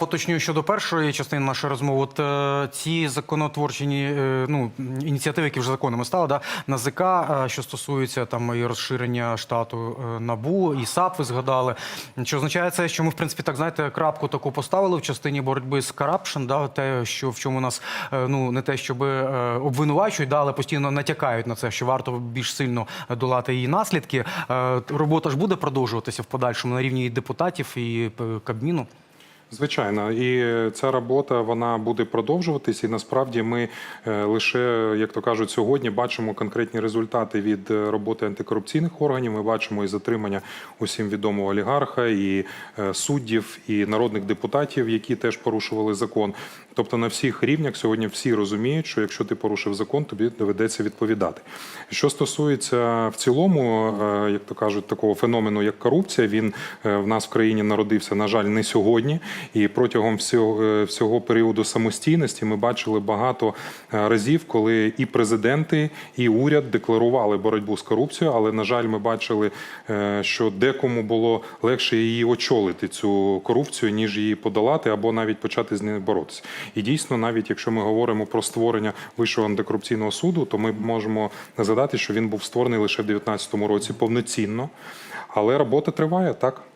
Поточнюю щодо першої частини нашої розмови, от е, ці законотворчі е, ну, ініціативи, які вже законами стали, да, НАЗК, е, що стосуються там і розширення штату е, НАБУ, і САП ви згадали. Що означає це, що ми, в принципі, так знаєте, крапку таку поставили в частині боротьби з карапшн, да, те, що в чому нас е, ну не те, щоб е, обвинувачують, да, але постійно натякають на це, що варто більш сильно долати її наслідки. Е, Робота ж буде продовжуватися в подальшому на рівні і депутатів і е, Кабміну. Звичайно, і ця робота вона буде продовжуватись. І насправді ми е, лише, як то кажуть, сьогодні бачимо конкретні результати від е, роботи антикорупційних органів. Ми бачимо і затримання усім відомого олігарха, і е, суддів, і народних депутатів, які теж порушували закон. Тобто на всіх рівнях сьогодні всі розуміють, що якщо ти порушив закон, тобі доведеться відповідати. Що стосується в цілому, як то кажуть, такого феномену, як корупція, він в нас в країні народився, на жаль, не сьогодні. І протягом всього, е, всього періоду самостійності ми бачили багато е, разів, коли і президенти, і уряд декларували боротьбу з корупцією, але на жаль, ми бачили, е, що декому було легше її очолити цю корупцію, ніж її подолати, або навіть почати з нею боротися. І дійсно, навіть якщо ми говоримо про створення вищого антикорупційного суду, то ми можемо згадати, що він був створений лише в 2019 році повноцінно. Але робота триває так.